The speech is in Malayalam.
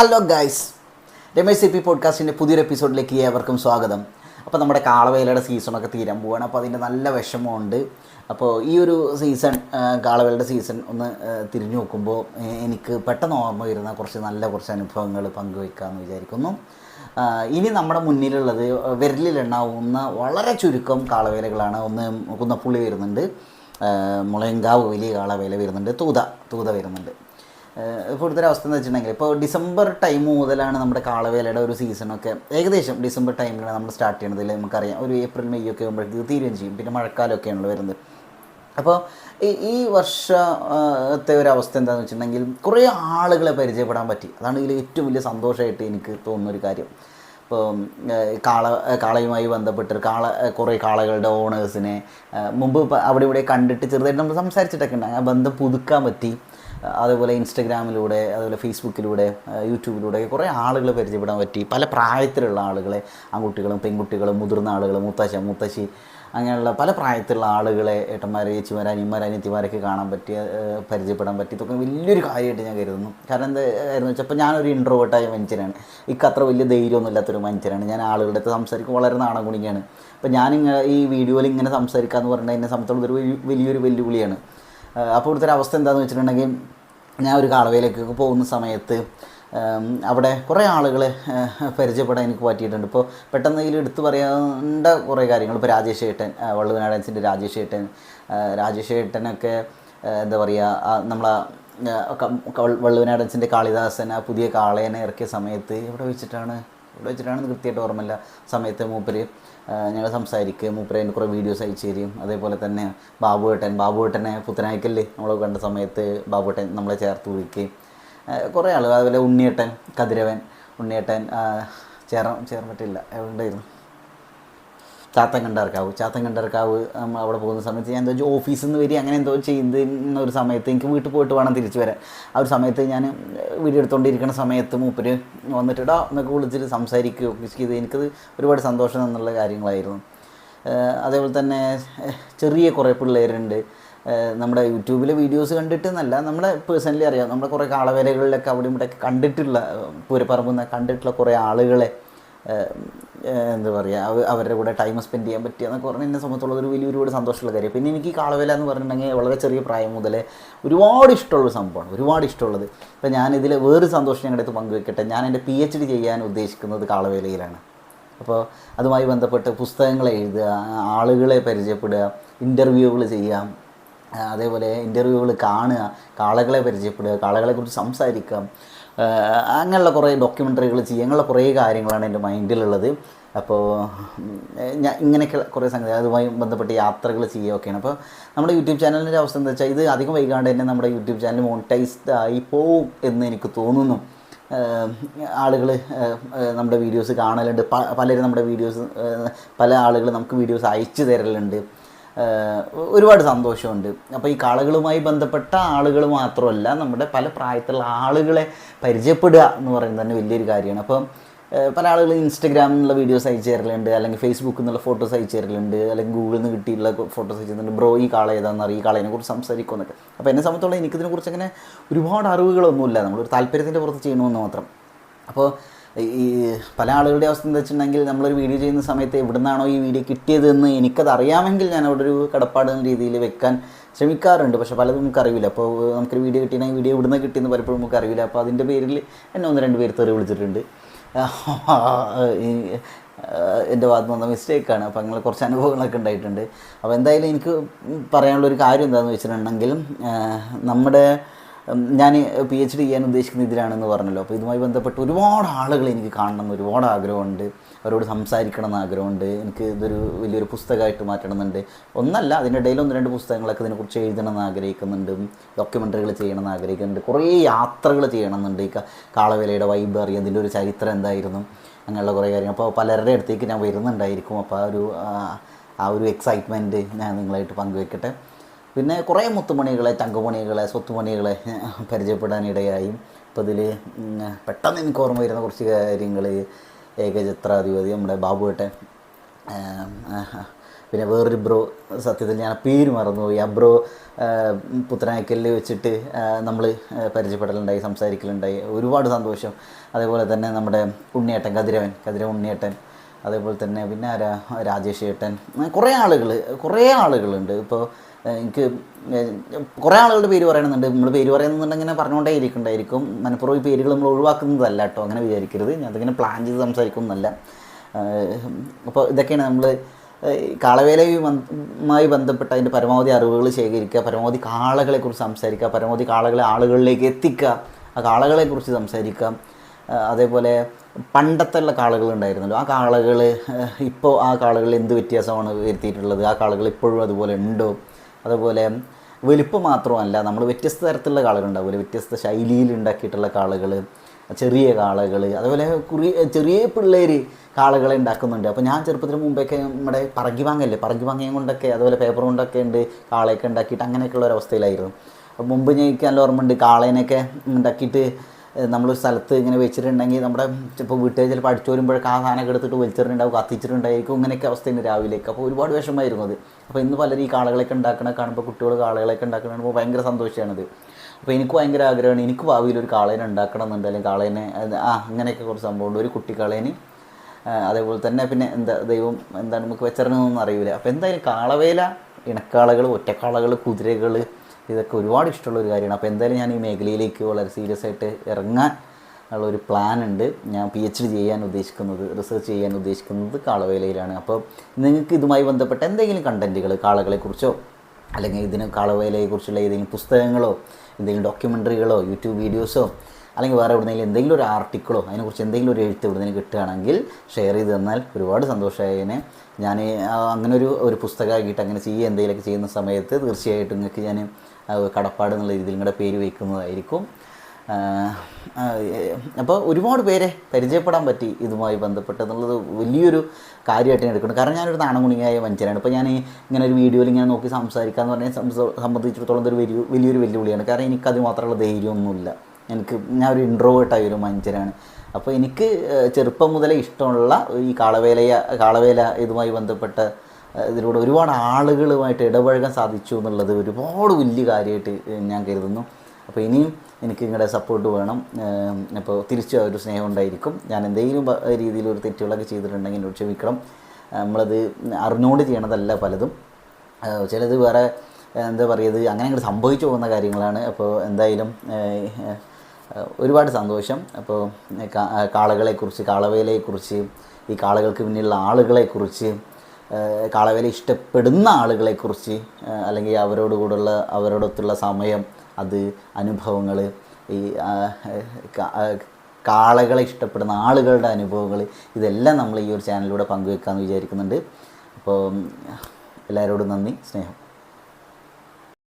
Hello guys Ramesh C P പോഡ്കാസ്റ്റിന്റെ പുതിയൊരു എപ്പിസോഡിലേക്ക് ഏവർക്കും സ്വാഗതം. അപ്പോൾ നമ്മുടെ കാളവേലയുടെ സീസണൊക്കെ തീരാൻ പോവുകയാണ് അപ്പോൾ അതിന്റെ നല്ല വിഷമമുണ്ട്. അപ്പോൾ ഈ ഒരു സീസൺ കാളവേലയുടെ സീസൺ ഒന്ന് തിരിഞ്ഞു നോക്കുമ്പോൾ എനിക്ക് പെട്ടെന്ന് ഓർമ്മ വരുന്ന കുറച്ച് നല്ല കുറച്ച് അനുഭവങ്ങൾ പങ്കുവയ്ക്കാമെന്ന് വിചാരിക്കുന്നു. ഇനി നമ്മുടെ മുന്നിലുള്ളത് വിരലിലെണ്ണാവുന്ന വളരെ ചുരുക്കം കാളവേലകളാണ്. ഒന്ന് കുന്നപ്പുള്ളി വരുന്നുണ്ട്. മുളയങ്കാവ് വലിയ കാളവേല വരുന്നുണ്ട്. തൂത തൂത വരുന്നുണ്ട്. ഇപ്പോഴത്തെ അവസ്ഥ എന്ന് വെച്ചിട്ടുണ്ടെങ്കിൽ ഇപ്പോൾ ഡിസംബർ ടൈം മുതലാണ് നമ്മുടെ കാളവേലയുടെ ഒരു സീസണൊക്കെ ഏകദേശം ഡിസംബർ ടൈമിലാണ് നമ്മൾ സ്റ്റാർട്ട് അല്ലെങ്കിൽ നമുക്കറിയാം. ഒരു ഏപ്രിൽ മെയ് ഒക്കെ ആകുമ്പോഴേക്ക് തീരുകയും ചെയ്യും. പിന്നെ മഴക്കാലമൊക്കെയാണല്ലോ വരുന്നത്. അപ്പോൾ ഈ വർഷത്തെ ഒരു അവസ്ഥ എന്താണെന്ന് വെച്ചിട്ടുണ്ടെങ്കിൽ കുറേ ആളുകളെ പരിചയപ്പെടാൻ പറ്റി. അതാണ് ഇതിൽ ഏറ്റവും വലിയ സന്തോഷമായിട്ട് എനിക്ക് തോന്നുന്ന ഒരു കാര്യം. ഇപ്പോൾ കാള കാളയുമായി ബന്ധപ്പെട്ട് കാള കുറേ കാളകളുടെ ഓണേഴ്സിനെ മുമ്പ് അവിടെ ഇവിടെ കണ്ടിട്ട് ചെറുതായിട്ട് നമ്മൾ സംസാരിച്ചിട്ടൊക്കെ ഉണ്ട് ആ ബന്ധം പുതുക്കാൻ പറ്റി. അതേപോലെ ഇൻസ്റ്റഗ്രാമിലൂടെ അതുപോലെ ഫേസ്ബുക്കിലൂടെ യൂട്യൂബിലൂടെ കുറേ ആളുകളെ പരിചയപ്പെടാൻ പറ്റി. പല പ്രായത്തിലുള്ള ആളുകളെ ആൺകുട്ടികളും പെൺകുട്ടികളും മുതിർന്ന ആളുകൾ മുത്തശ്ശ മുത്തശ്ശി അങ്ങനെയുള്ള പല പ്രായത്തിലുള്ള ആളുകളെ ഏട്ടന്മാരെ ചേച്ചിമാർ അനിയന്മാർ അനിയത്തിമാരൊക്കെ കാണാൻ പറ്റിയ പരിചയപ്പെടാൻ പറ്റി. ഇതൊക്കെ വലിയൊരു കാര്യമായിട്ട് ഞാൻ കരുതുന്നു. കാരണം എന്തായിരുന്നു വെച്ചാൽ അപ്പോൾ ഞാനൊരു ഇൻട്രോവേർട്ടായ മനുഷ്യനാണ്. ഇക്ക് അത്ര വലിയ ധൈര്യമൊന്നും ഇല്ലാത്തൊരു മനുഷ്യനാണ്. ഞാൻ ആളുകളുടെ അടുത്ത് സംസാരിക്കും വളരെ നാണം അപ്പോൾ ഞാനിങ്ങനെ ഈ വീഡിയോയിൽ ഇങ്ങനെ സംസാരിക്കുക എന്ന് പറഞ്ഞാൽ എന്നെ സംബന്ധിച്ചിടത്തോളം ഒരു വലിയ- വലിയൊരു വെല്ലുവിളിയാണ്. അപ്പോൾ ഇവിടുത്തെ ഒരു അവസ്ഥ എന്താണെന്ന് വെച്ചിട്ടുണ്ടെങ്കിൽ ഞാൻ ഒരു കാളവയിലേക്കൊക്കെ പോകുന്ന സമയത്ത് അവിടെ കുറേ ആളുകളെ പരിചയപ്പെടാൻ എനിക്ക് പറ്റിയിട്ടുണ്ട്. ഇപ്പോൾ പെട്ടെന്ന് ഇതിൽ എടുത്തു പറയേണ്ട കുറേ കാര്യങ്ങൾ. ഇപ്പോൾ രാജേഷ് ഏട്ടൻ വള്ളുവനാടൻസിന്റെ രാജേഷ് ഏട്ടൻ രാജേഷ് ഏട്ടനൊക്കെ എന്താ പറയുക നമ്മളെ വള്ളുവനാടൻസിന്റെ കാളിദാസൻ ആ പുതിയ കാളേനെ ഇറക്കിയ സമയത്ത് എവിടെ വെച്ചിട്ടാണ്? ഇവിടെ വെച്ചിട്ടാണ് കൃത്യമായിട്ട് ഓർമ്മയില്ല സമയത്ത് മൂപ്പര് ഞങ്ങൾ സംസാരിക്കുക മൂപ്പര് അതിന്റെ കുറേ വീഡിയോസ് അയച്ചു തരും. അതേപോലെ തന്നെ ബാബുവേട്ടൻ ബാബുവേട്ടനെ പുത്തനായിക്കല്ലേ നമ്മൾ കണ്ട സമയത്ത് ബാബുവേട്ടൻ നമ്മളെ ചേർത്ത് വിളിക്കുകയും കുറേ ആളുകൾ അതുപോലെ ഉണ്ണിയേട്ടൻ കതിരവൻ ഉണ്ണിയേട്ടൻ ചേർ ചേർന്ന് പറ്റില്ല എവിടെ ഉണ്ടായിരുന്നു ചാത്തങ്കണ്ടർക്കാവ്. ചാത്തങ്കണ്ടർക്കാവ് നമ്മൾ അവിടെ പോകുന്ന സമയത്ത് ഞാൻ എന്തോ ഓഫീസിൽ നിന്ന് വരി അങ്ങനെ എന്തോ ചെയ്യുന്ന ഒരു സമയത്ത് എനിക്ക് വീട്ടിൽ പോയിട്ട് വേണം തിരിച്ചു വരാൻ. ആ ഒരു സമയത്ത് ഞാൻ വീഡിയോ എടുത്തുകൊണ്ടിരിക്കുന്ന സമയത്ത് മൂപ്പര് വന്നിട്ടിടാ എന്നൊക്കെ വിളിച്ചിട്ട് സംസാരിക്കുകയോ ഒക്കെ ചെയ്ത് എനിക്കത് ഒരുപാട് സന്തോഷം എന്നുള്ള കാര്യങ്ങളായിരുന്നു. അതേപോലെ തന്നെ ചെറിയ കുറേ പിള്ളേരുണ്ട്. നമ്മുടെ യൂട്യൂബിലെ വീഡിയോസ് കണ്ടിട്ട് എന്നല്ല നമ്മളെ പേഴ്സണലി അറിയാം. നമ്മുടെ കുറേ കാളവേലകളിലൊക്കെ അവിടെ ഇവിടെയൊക്കെ കണ്ടിട്ടുള്ള പൂരപ്പറമ്പ് കണ്ടിട്ടുള്ള കുറേ ആളുകളെ എന്താ പറയുക അവ- അവരുടെ കൂടെ ടൈം സ്പെൻഡ് ചെയ്യാൻ പറ്റുക എന്നൊക്കെ പറഞ്ഞാൽ എന്നെ സംബന്ധിച്ചുള്ള ഒരു വലിയ ഒരുപാട് സന്തോഷമുള്ള കാര്യം. പിന്നെ എനിക്ക് കാളവേല എന്ന് പറഞ്ഞിട്ടുണ്ടെങ്കിൽ വളരെ ചെറിയ പ്രായം മുതലേ ഒരുപാട് ഇഷ്ടമുള്ള സംഭവമാണ് ഒരുപാട് ഇഷ്ടമുള്ളത്. അപ്പോൾ ഞാനിതിൽ വേറൊരു സന്തോഷം ഞങ്ങളുടെ അടുത്ത് പങ്കുവെക്കട്ടെ. ഞാൻ എന്റെ പി എച്ച് ഡി ചെയ്യാൻ ഉദ്ദേശിക്കുന്നത് കാളവേലയിലാണ്. അപ്പോൾ അതുമായി ബന്ധപ്പെട്ട് പുസ്തകങ്ങൾ എഴുതുക ആളുകളെ പരിചയപ്പെടുക ഇന്റർവ്യൂകൾ ചെയ്യാം അതേപോലെ ഇന്റർവ്യൂകൾ കാണുക കാളകളെ പരിചയപ്പെടുക കാളകളെക്കുറിച്ച് സംസാരിക്കാം അങ്ങനെയുള്ള കുറേ ഡോക്യുമെന്ററികൾ ചെയ്യാനുള്ള കുറേ കാര്യങ്ങളാണ് എന്റെ മൈൻഡിലുള്ളത്. അപ്പോൾ ഞാൻ ഇങ്ങനെയൊക്കെ കുറേ സംഗതി അതുമായി ബന്ധപ്പെട്ട് യാത്രകൾ ചെയ്യുകയൊക്കെയാണ്. അപ്പോൾ നമ്മുടെ യൂട്യൂബ് ചാനലിന്റെ അവസ്ഥ എന്താ വെച്ചാൽ ഇത് അധികം വൈകാണ്ട് തന്നെ നമ്മുടെ യൂട്യൂബ് ചാനൽ മോണിറ്റൈസ്ഡ് ആയി പോവും എന്ന് എനിക്ക് തോന്നുന്നു. ആളുകൾ നമ്മുടെ വീഡിയോസ് കാണലുണ്ട്. പലരും നമ്മുടെ വീഡിയോസ് പല ആളുകൾ നമുക്ക് വീഡിയോസ് അയച്ചു തരലുണ്ട്. ഒരുപാട് സന്തോഷമുണ്ട്. അപ്പോൾ ഈ കാളകളുമായി ബന്ധപ്പെട്ട ആളുകൾ മാത്രമല്ല നമ്മുടെ പല പ്രായത്തിലുള്ള ആളുകളെ പരിചയപ്പെടുക എന്ന് പറയുന്നത് തന്നെ വലിയൊരു കാര്യമാണ്. അപ്പം പല ആളുകൾ ഇൻസ്റ്റഗ്രാമിൽ നിന്നുള്ള വീഡിയോസ് അയച്ചു തരലുണ്ട് അല്ലെങ്കിൽ ഫേസ്ബുക്കിൽ നിന്നുള്ള ഫോട്ടോസ് അയച്ചു തരലുണ്ട് അല്ലെങ്കിൽ ഗൂഗിളിൽ നിന്ന് കിട്ടിയിട്ടുള്ള ഫോട്ടോസ് അയച്ചു തരുന്നുണ്ട് ബ്രോ ഈ കാള ഏതാണെന്ന് അറിയാം? ഈ കാളയെ കുറിച്ച് സംസാരിക്കുമെന്നൊക്കെ അപ്പോൾ എന്നെ സംബന്ധിച്ചോളം എനിക്കിതിനെക്കുറിച്ച് അങ്ങനെ ഒരുപാട് അറിവുകളൊന്നുമില്ല. നമ്മളൊരു താല്പര്യത്തിന്റെ പുറത്ത് ചെയ്യണമെന്ന് മാത്രം. അപ്പോൾ ഈ പല ആളുകളുടെ അവസ്ഥ എന്താ വെച്ചിട്ടുണ്ടെങ്കിൽ നമ്മളൊരു വീഡിയോ ചെയ്യുന്ന സമയത്ത് എവിടുന്നാണോ ഈ വീഡിയോ കിട്ടിയതെന്ന് എനിക്കത് അറിയാമെങ്കിൽ ഞാൻ അവിടെ ഒരു കടപ്പാട് രീതിയിൽ വെക്കാൻ ശ്രമിക്കാറുണ്ട്. പക്ഷേ പലതും നമുക്ക് അറിയില്ല അപ്പോൾ നമുക്കൊരു വീഡിയോ കിട്ടിയാൽ വീഡിയോ ഇവിടുന്ന് കിട്ടിയെന്ന് പലപ്പോഴും നമുക്ക് അറിയില്ല അപ്പോൾ അതിന്റെ പേരിൽ എന്നെ ഒന്ന് രണ്ട് പേര് തെറി വിളിച്ചിട്ടുണ്ട്. എന്റെ ഭാഗത്ത് വന്ന മിസ്റ്റേക്കാണ്. അപ്പോൾ അങ്ങനെ കുറച്ച് അനുഭവങ്ങളൊക്കെ ഉണ്ടായിട്ടുണ്ട്. അപ്പോൾ എന്തായാലും എനിക്ക് പറയാനുള്ളൊരു കാര്യം എന്താണെന്ന് വെച്ചിട്ടുണ്ടെങ്കിൽ നമ്മുടെ ഞാൻ പി എച്ച് ഡി ചെയ്യാൻ ഉദ്ദേശിക്കുന്ന ഇതിലാണെന്ന് പറഞ്ഞല്ലോ. അപ്പോൾ ഇതുമായി ബന്ധപ്പെട്ട് ഒരുപാട് ആളുകൾ എനിക്ക് കാണണം എന്ന് ഒരുപാട് ആഗ്രഹമുണ്ട്. അവരോട് സംസാരിക്കണം എന്ന് ആഗ്രഹമുണ്ട്. എനിക്ക് ഇതൊരു വലിയൊരു പുസ്തകമായിട്ട് മാറ്റണമെന്നുണ്ട്. ഒന്നല്ല അതിനിടയിൽ ഒന്ന് രണ്ട് പുസ്തകങ്ങളൊക്കെ ഇതിനെക്കുറിച്ച് എഴുതണം എന്ന് ആഗ്രഹിക്കുന്നുണ്ട്. ഡോക്യുമെന്ററികൾ ചെയ്യണം എന്ന് ആഗ്രഹിക്കുന്നുണ്ട്. കുറേ യാത്രകൾ ചെയ്യണമെന്നുണ്ട്. ഈ കാളവേലയുടെ വൈബ് അറിയാം അതിന്റെ ഒരു ചരിത്രം എന്തായിരുന്നു അങ്ങനെയുള്ള കുറേ കാര്യങ്ങൾ. അപ്പോൾ പലരുടെ അടുത്തേക്ക് ഞാൻ വരുന്നുണ്ടായിരിക്കും. അപ്പോൾ ആ ഒരു ആ ഒരു എക്സൈറ്റ്മെന്റ് ഞാൻ നിങ്ങളായിട്ട് പങ്കുവെക്കട്ടെ. പിന്നെ കുറേ മുത്തുമണികളെ തങ്കമണികളെ സ്വത്തുമണികളെ പരിചയപ്പെടാനിടയായി. അപ്പോൾ ഇതിൽ പെട്ടെന്ന് എനിക്ക് ഓർമ്മ വരുന്ന കുറച്ച് കാര്യങ്ങൾ ഏകചിത്രാധിപതി നമ്മുടെ ബാബുവേട്ടൻ പിന്നെ വേറൊരു ബ്രോ സത്യത്തിൽ ഞാൻ പേര് മറന്നുപോയി. ആ ബ്രോ പുത്തനാക്കലിൽ വെച്ചിട്ട് നമ്മൾ പരിചയപ്പെടലുണ്ടായി സംസാരിക്കലുണ്ടായി. ഒരുപാട് സന്തോഷം. അതേപോലെ തന്നെ നമ്മുടെ ഉണ്ണിയേട്ടൻ കതിരവൻ കതിരവൻ ഉണ്ണിയേട്ടൻ. അതേപോലെ തന്നെ പിന്നെ ആരാ? രാജേഷ് ഏട്ടൻ. കുറേ ആളുകൾ കുറേ ആളുകളുണ്ട്. ഇപ്പോൾ എനിക്ക് കുറേ ആളുകളുടെ പേര് പറയണമെന്നുണ്ട് നമ്മൾ പേര് പറയുന്നുണ്ടെങ്കിൽ ഇങ്ങനെ പറഞ്ഞുകൊണ്ടേ ഇരിക്കണ്ടായിരിക്കും. മനഃപൂർവം ഈ പേരുകൾ നമ്മൾ ഒഴിവാക്കുന്നതല്ല കേട്ടോ അങ്ങനെ വിചാരിക്കരുത്. അതിങ്ങനെ പ്ലാൻ ചെയ്ത് സംസാരിക്കുന്നതല്ല. അപ്പോൾ ഇതൊക്കെയാണ് നമ്മൾ കാളവേലയുമായി ബന്ധപ്പെട്ട അതിന്റെ പരമാവധി അറിവുകൾ ശേഖരിക്കുക പരമാവധി കാളകളെക്കുറിച്ച് സംസാരിക്കുക പരമാവധി കാളകളെ ആളുകളിലേക്ക് എത്തിക്കുക ആ കാളകളെക്കുറിച്ച് സംസാരിക്കുക. അതേപോലെ പണ്ടത്തെ ഉള്ള കാളകൾ ഉണ്ടായിരുന്നല്ലോ ആ കാളകൾ ഇപ്പോൾ ആ കാളകളിൽ എന്ത് വ്യത്യാസമാണ് വരുത്തിയിട്ടുള്ളത്? ആ കാളകൾ ഇപ്പോഴും അതുപോലെ ഉണ്ടോ? അതുപോലെ വലുപ്പ് മാത്രമല്ല നമ്മൾ വ്യത്യസ്ത തരത്തിലുള്ള കാളകൾ ഉണ്ടാവില്ല? വ്യത്യസ്ത ശൈലിയിൽ ഉണ്ടാക്കിയിട്ടുള്ള കാളകൾ ചെറിയ കാളകൾ അതുപോലെ കുറി ചെറിയ പിള്ളേർ കാളകളെ ഉണ്ടാക്കുന്നുണ്ട്. അപ്പോൾ ഞാൻ ചെറുപ്പത്തിന് മുമ്പൊക്കെ നമ്മുടെ പറങ്കി വാങ്ങല്ലേ പറങ്കി വാങ്ങയും കൊണ്ടൊക്കെ അതുപോലെ പേപ്പർ കൊണ്ടൊക്കെ ഉണ്ട് കാളയൊക്കെ ഉണ്ടാക്കിയിട്ട് അങ്ങനെയൊക്കെയുള്ള ഒരു അവസ്ഥയിലായിരുന്നു. അപ്പോൾ മുമ്പ് ഞാൻ എനിക്ക് നല്ല ഓർമ്മയുണ്ട് കാളേനൊക്കെ ഉണ്ടാക്കിയിട്ട് നമ്മളൊരു സ്ഥലത്ത് ഇങ്ങനെ വെച്ചിട്ടുണ്ടെങ്കിൽ നമ്മുടെ ഇപ്പോൾ വീട്ടുകാർ ചിലപ്പോൾ അടിച്ചു വരുമ്പോഴൊക്കെ ആ സാധനമൊക്കെ എടുത്തിട്ട് വലിച്ചിട്ടുണ്ടാവും കത്തിച്ചിട്ടുണ്ടായിരിക്കും. ഇങ്ങനെയൊക്കെ അവസ്ഥയുണ്ട് രാവിലേക്ക് അപ്പോൾ ഒരുപാട് വിഷമമായിരുന്നു അത്. അപ്പോൾ ഇന്ന് പലരും ഈ കാളകളൊക്കെ ഉണ്ടാക്കണ കാണുമ്പോൾ കുട്ടികൾ കാളകളൊക്കെ ഉണ്ടാക്കണ ഭയങ്കര സന്തോഷമാണത്. അപ്പോൾ എനിക്ക് ഭയങ്കര ആഗ്രഹമാണ് എനിക്ക് ഭാവിയിൽ ഒരു കാളേനെ ഉണ്ടാക്കണം എന്നുണ്ട് അല്ലെങ്കിൽ കാളേനെ ആ അങ്ങനെയൊക്കെ കുറച്ച് സംഭവമുണ്ട്. ഒരു കുട്ടിക്കാളേന് അതേപോലെ തന്നെ പിന്നെ എന്താ ദൈവം എന്താണ് നമുക്ക് വെച്ചിറങ്ങുന്നൊന്നും അറിയില്ല. അപ്പോൾ എന്തായാലും കാളവേല ഇണക്കാളകൾ ഒറ്റക്കാളകൾ കുതിരകൾ ഇതൊക്കെ ഒരുപാട് ഇഷ്ടമുള്ള ഒരു കാര്യമാണ്. അപ്പോൾ എന്തായാലും ഞാൻ ഈ മേഖലയിലേക്ക് വളരെ സീരിയസ് ആയിട്ട് ഇറങ്ങാൻ ഉള്ള ഒരു പ്ലാൻ ഉണ്ട്. ഞാൻ പി എച്ച് ഡി ചെയ്യാൻ ഉദ്ദേശിക്കുന്നത് റിസർച്ച് ചെയ്യാൻ ഉദ്ദേശിക്കുന്നത് കാളവേലയിലാണ്. അപ്പോൾ നിങ്ങൾക്ക് ഇതുമായി ബന്ധപ്പെട്ട എന്തെങ്കിലും കണ്ടന്റുകൾ കാളകളെക്കുറിച്ചോ അല്ലെങ്കിൽ ഇതിന് കാളവേലയെക്കുറിച്ചുള്ള ഏതെങ്കിലും പുസ്തകങ്ങളോ എന്തെങ്കിലും ഡോക്യുമെന്ററികളോ യൂട്യൂബ് വീഡിയോസോ അല്ലെങ്കിൽ വേറെ എവിടെയെങ്കിലും എന്തെങ്കിലും ഒരു ആർട്ടിക്കിളോ അതിനെക്കുറിച്ച് എന്തെങ്കിലും ഒരു എഴുത്ത് എവിടെയെങ്കിലും കിട്ടുകയാണെങ്കിൽ ഷെയർ ചെയ്ത് തന്നാൽ ഒരുപാട് സന്തോഷമായതിനെ ഞാൻ അങ്ങനെ ഒരു ഒരു പുസ്തകമാക്കിയിട്ട് അങ്ങനെ ചെയ്യുക എന്തെങ്കിലുമൊക്കെ ചെയ്യുന്ന സമയത്ത് തീർച്ചയായിട്ടും നിങ്ങൾക്ക് ഞാൻ കടപ്പാട് എന്നുള്ള രീതിയിൽ നിങ്ങളുടെ പേര് വയ്ക്കുന്നതായിരിക്കും. അപ്പോൾ ഒരുപാട് പേരെ പരിചയപ്പെടാൻ പറ്റി ഇതുമായി ബന്ധപ്പെട്ട് എന്നുള്ളത് വലിയൊരു കാര്യമായിട്ട് ഞാൻ എടുക്കുന്നത് കാരണം ഞാനൊരു നാണംകുണിയായ മനുഷ്യനാണ്. ഇപ്പോൾ ഞാൻ ഇങ്ങനെ ഒരു വീഡിയോയിൽ ഇങ്ങനെ നോക്കി സംസാരിക്കുക എന്ന് പറഞ്ഞാൽ സംബന്ധിച്ചിടത്തോളം ഒരു വലിയ വലിയൊരു വെല്ലുവിളിയാണ്. കാരണം എനിക്കത് മാത്രമുള്ള ധൈര്യമൊന്നുമില്ല. എനിക്ക് ഞാൻ ഒരു ഇൻട്രോവേർട്ടായ ഒരു മനുഷ്യരാണ് അപ്പോൾ എനിക്ക് ചെറുപ്പം മുതലേ ഇഷ്ടമുള്ള ഈ കാളവേലയ കാളവേല ഇതുമായി ബന്ധപ്പെട്ട ഇതിലൂടെ ഒരുപാട് ആളുകളുമായിട്ട് ഇടപഴകാൻ സാധിച്ചു എന്നുള്ളത് ഒരുപാട് വലിയ കാര്യമായിട്ട് ഞാൻ കരുതുന്നു. അപ്പോൾ ഇനിയും എനിക്ക് നിങ്ങളുടെ സപ്പോർട്ട് വേണം. അപ്പോൾ തിരിച്ചു ഒരു സ്നേഹം ഉണ്ടായിരിക്കും. ഞാൻ എന്തെങ്കിലും രീതിയിൽ ഒരു തെറ്റുകളൊക്കെ ചെയ്തിട്ടുണ്ടെങ്കിൽ എന്നോട് ക്ഷമിക്കണം. നമ്മളത് അറിഞ്ഞുകൊണ്ട് ചെയ്യണതല്ല പലതും. ചിലത് വേറെ എന്താ പറയുക അങ്ങനെ അങ്ങോട്ട് സംഭവിച്ചു പോകുന്ന കാര്യങ്ങളാണ്. അപ്പോൾ എന്തായാലും ഒരുപാട് സന്തോഷം. അപ്പോൾ കാളകളെക്കുറിച്ച് കാളവേലയെക്കുറിച്ച് ഈ കാളകൾക്ക് പിന്നിലുള്ള ആളുകളെക്കുറിച്ച് കാളവേല ഇഷ്ടപ്പെടുന്ന ആളുകളെക്കുറിച്ച് അല്ലെങ്കിൽ അവരോട് കൂടുള്ള അവരോടൊത്തുള്ള സമയം അത് അനുഭവങ്ങൾ ഈ കാളകളെ ഇഷ്ടപ്പെടുന്ന ആളുകളുടെ അനുഭവങ്ങൾ ഇതെല്ലാം നമ്മൾ ഈ ഒരു ചാനലിലൂടെ പങ്കുവെക്കാമെന്ന് വിചാരിക്കുന്നുണ്ട്. അപ്പോൾ എല്ലാവരോടും നന്ദി സ്നേഹം.